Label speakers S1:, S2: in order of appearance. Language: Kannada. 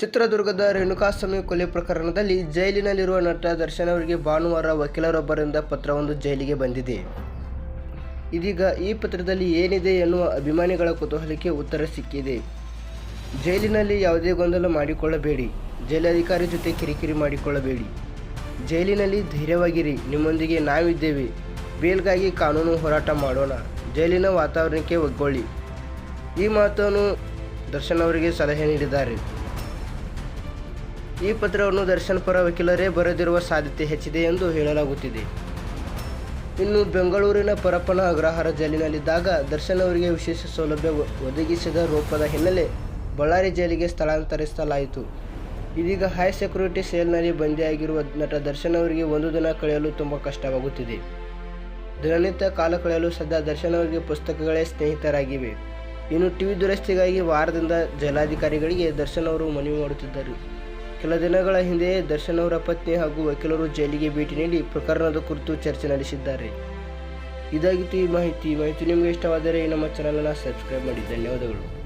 S1: ಚಿತ್ರದುರ್ಗದ ರೇಣುಕಾಸ್ವಾಮಿ ಕೊಲೆ ಪ್ರಕರಣದಲ್ಲಿ ಜೈಲಿನಲ್ಲಿರುವ ನಟ ದರ್ಶನ್ ಅವರಿಗೆ ಭಾನುವಾರ ವಕೀಲರೊಬ್ಬರಿಂದ ಪತ್ರವೊಂದು ಜೈಲಿಗೆ ಬಂದಿದೆ. ಇದೀಗ ಈ ಪತ್ರದಲ್ಲಿ ಏನಿದೆ ಎನ್ನುವ ಅಭಿಮಾನಿಗಳ ಕುತೂಹಲಕ್ಕೆ ಉತ್ತರ ಸಿಕ್ಕಿದೆ. ಜೈಲಿನಲ್ಲಿ ಯಾವುದೇ ಗೊಂದಲ ಮಾಡಿಕೊಳ್ಳಬೇಡಿ. ಜೈಲಧಿಕಾರಿ ಜೊತೆ ಕಿರಿಕಿರಿ ಮಾಡಿಕೊಳ್ಳಬೇಡಿ. ಜೈಲಿನಲ್ಲಿ ಧೈರ್ಯವಾಗಿರಿ. ನಿಮ್ಮೊಂದಿಗೆ ನಾವಿದ್ದೇವೆ. ಬೇಲ್ಗಾಗಿ ಕಾನೂನು ಹೋರಾಟ ಮಾಡೋಣ. ಜೈಲಿನ ವಾತಾವರಣಕ್ಕೆ ಒಗ್ಗೊಳ್ಳಿ. ಈ ಮಾತನ್ನು ದರ್ಶನ್ ಅವರಿಗೆ ಸಲಹೆ ನೀಡಿದ್ದಾರೆ. ಈ ಪತ್ರವನ್ನು ದರ್ಶನ್ ಪರ ವಕೀಲರೇ ಬರೆದಿರುವ ಸಾಧ್ಯತೆ ಹೆಚ್ಚಿದೆ ಎಂದು ಹೇಳಲಾಗುತ್ತಿದೆ. ಇನ್ನು ಬೆಂಗಳೂರಿನ ಪರಪ್ಪನ ಅಗ್ರಹಾರ ಜೈಲಿನಲ್ಲಿದ್ದಾಗ ದರ್ಶನ್ ಅವರಿಗೆ ವಿಶೇಷ ಸೌಲಭ್ಯ ಒದಗಿಸಿದ ರೂಪದ ಹಿನ್ನೆಲೆ ಬಳ್ಳಾರಿ ಜೈಲಿಗೆ ಸ್ಥಳಾಂತರಿಸಲಾಯಿತು. ಇದೀಗ ಹೈ ಸೆಕ್ಯೂರಿಟಿ ಸೇಲ್ನಲ್ಲಿ ಬಂದಿಯಾಗಿರುವ ನಟ ದರ್ಶನ್ ಅವರಿಗೆ ಒಂದು ದಿನ ಕಳೆಯಲು ತುಂಬ ಕಷ್ಟವಾಗುತ್ತಿದೆ. ದಿನನಿತ್ಯ ಕಾಲ ಕಳೆಯಲು ಸದಾ ದರ್ಶನ್ ಅವರಿಗೆ ಪುಸ್ತಕಗಳೇ ಸ್ನೇಹಿತರಾಗಿವೆ. ಇನ್ನು ಟಿವಿ ದುರಸ್ತಿಗಾಗಿ ವಾರದಿಂದ ಜೈಲಾಧಿಕಾರಿಗಳಿಗೆ ದರ್ಶನ್ ಅವರು ಮನವಿ ಮಾಡುತ್ತಿದ್ದರು. ಕೆಲ ದಿನಗಳ ಹಿಂದೆ ದರ್ಶನ್ ಅವರ ಪತ್ನಿ ಹಾಗೂ ವಕೀಲರು ಜೈಲಿಗೆ ಭೇಟಿ ನೀಡಿ ಪ್ರಕರಣದ ಕುರಿತು ಚರ್ಚೆ ನಡೆಸಿದ್ದಾರೆ. ಇದಾಗಿತ್ತು ಈ ಮಾಹಿತಿ. ಮಾಹಿತಿ ನಿಮಗೆ ಇಷ್ಟವಾದರೆ ನಮ್ಮ ಚಾನಲನ್ನು ಸಬ್ಸ್ಕ್ರೈಬ್ ಮಾಡಿ. ಧನ್ಯವಾದಗಳು.